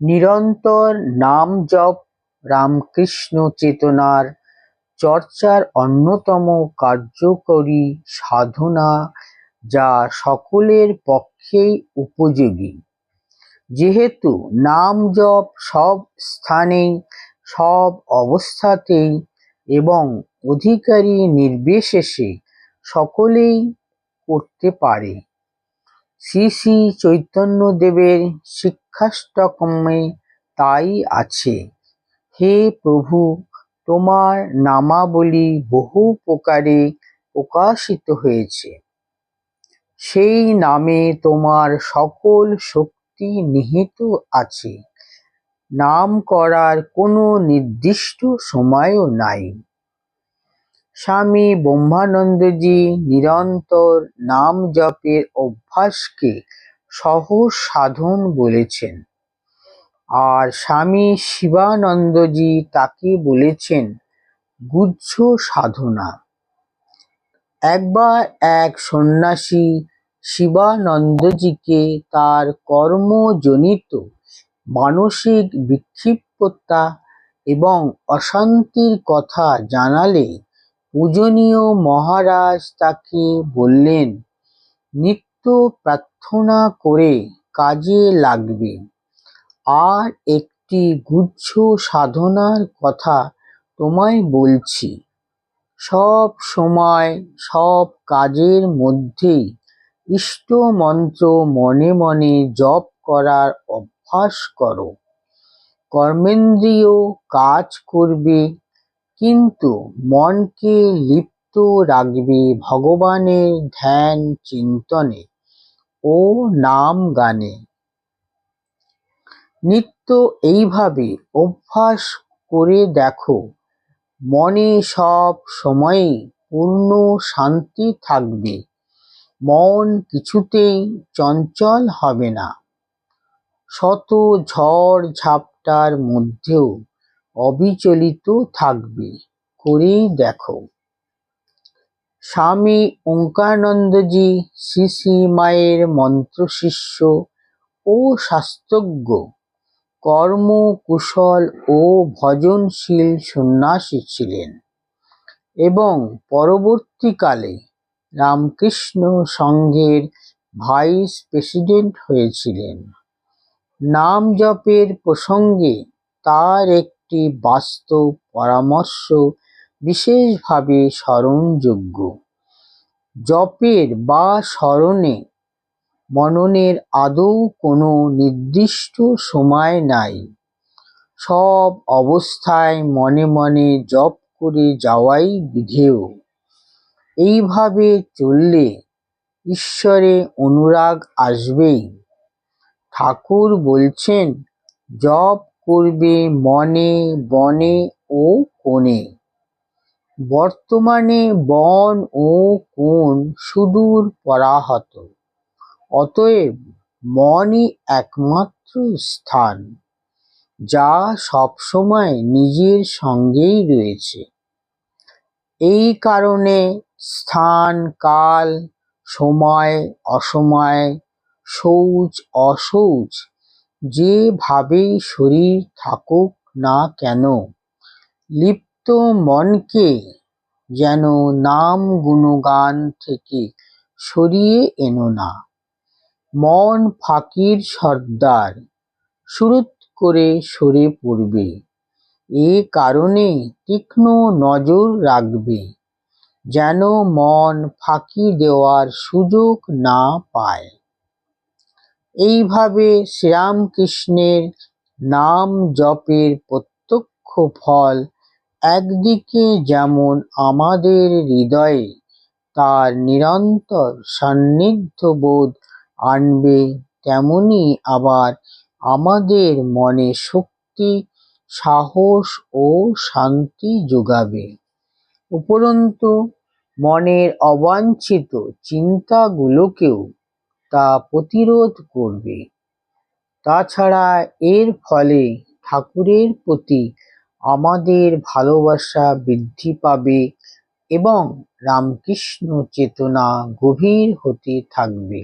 নিরন্তর নাম জপ রামকৃষ্ণ চেতনার চর্চার অন্যতম কার্যকরী সাধনা যা সকলের পক্ষেই উপযোগী। যেহেতু নাম জপ সব স্থানেই, সব অবস্থাতেই এবং অধিকারী নির্বিশেষে সকলেই করতে পারে। শ্রী শ্রী চৈতন্যদেবের শিক্ষাষ্টকমে তাই আছে। হে প্রভু, তোমার নামাবলী বহু প্রকারে প্রকাশিত হয়েছে। সেই নামে তোমার সকল শক্তি নিহিত আছে। নাম করার কোনো নির্দিষ্ট সময়ও নাই। স্বামী ব্রহ্মানন্দজি নিরন্তর নাম জপের অভ্যাসকে সহজ সাধন বলেছেন। আর স্বামী শিবানন্দজি তাকে বলেছেন গুহ্য সাধনা। একবার এক সন্ন্যাসী শিবানন্দজিকে তার কর্মজনিত মানসিক বিক্ষিপ্ততা এবং অশান্তির কথা জানালে পূজনীয় মহারাজ তাকে বললেন, নিত্য প্রার্থনা করে কাজে লাগবে। আর একটি গুহ্য সাধনার কথা তোমায় বলছি। সব সময়, সব কাজের মধ্যেই ইষ্টমন্ত্র মনে মনে জপ করার অভ্যাস করো। কর্মেন্দ্রীয় কাজ করবে কিন্তু মনকে লিপ্ত রাখবে ভগবানের ধ্যান চিন্তনে ও নাম গানে। নিত্য এইভাবে অভ্যাস করে দেখো, মনে সব সময়ই পূর্ণ শান্তি থাকবে, মন কিছুতেই চঞ্চল হবে না। শত ঝড় ঝাপটার মধ্যেও অবিচলিত থাকবে, করেই দেখো। স্বামী ওঙ্কারানন্দজি শ্রী শ্রী মায়ের মন্ত্রশিষ্য ও শাস্ত্রজ্ঞ। কর্মকুশল ও ভজনশীল সন্ন্যাসী ছিলেন এবং পরবর্তীকালে রামকৃষ্ণ সংঘের ভাইস প্রেসিডেন্ট হয়েছিলেন। নাম জপের প্রসঙ্গে তার একটি বাস্তব পরামর্শ, বিশেষভাবে স্মরণযোগ্য। জপের বা স্মরণে মননের আদৌ কোনো নির্দিষ্ট সময় নাই। সব অবস্থায় মনে মনে জপ করে যাওয়াই বিধেয়। এইভাবে চললে ঈশ্বরে অনুরাগ আসবেই। ঠাকুর বলছেন, জপ করবে মনে, বনে ও কোণে। বর্তমানে বন ও কোণ সুদূর পরাহত, অতএব মনই একমাত্র স্থান, যা সবসময় নিজের সঙ্গেই রয়েছে। এই কারণে স্থান, কাল, সময়, অসময় শৌচ অশৌচ যেভাবেই শরীর থাকুক না কেন, লিপ্ত মনকে যেন নাম গুণগান থেকে সরিয়ে এনো না। মন ফাঁকির সর্দার সুরুৎ করে সরে পড়বে। এ কারণে তীক্ষ্ণ নজর রাখবে, যেন মন ফাঁকি দেওয়ার সুযোগ না পায়। এইভাবে শ্রীরামকৃষ্ণের নাম জপের প্রত্যক্ষ ফল একদিকে যেমন আমাদের হৃদয়ে, তার নিরন্তর সান্নিধ্যবোধ আনবে, তেমনি আবার আমাদের মনে শক্তি, সাহস ও শান্তি যোগাবে। উপরন্তু, মনের অবাঞ্ছিত চিন্তাগুলোকেও তা প্রতিরোধ করবে। তাছাড়া এর ফলে ঠাকুরের প্রতি আমাদের ভালোবাসা বৃদ্ধি পাবে এবং রামকৃষ্ণ চেতনা গভীর হতে থাকবে।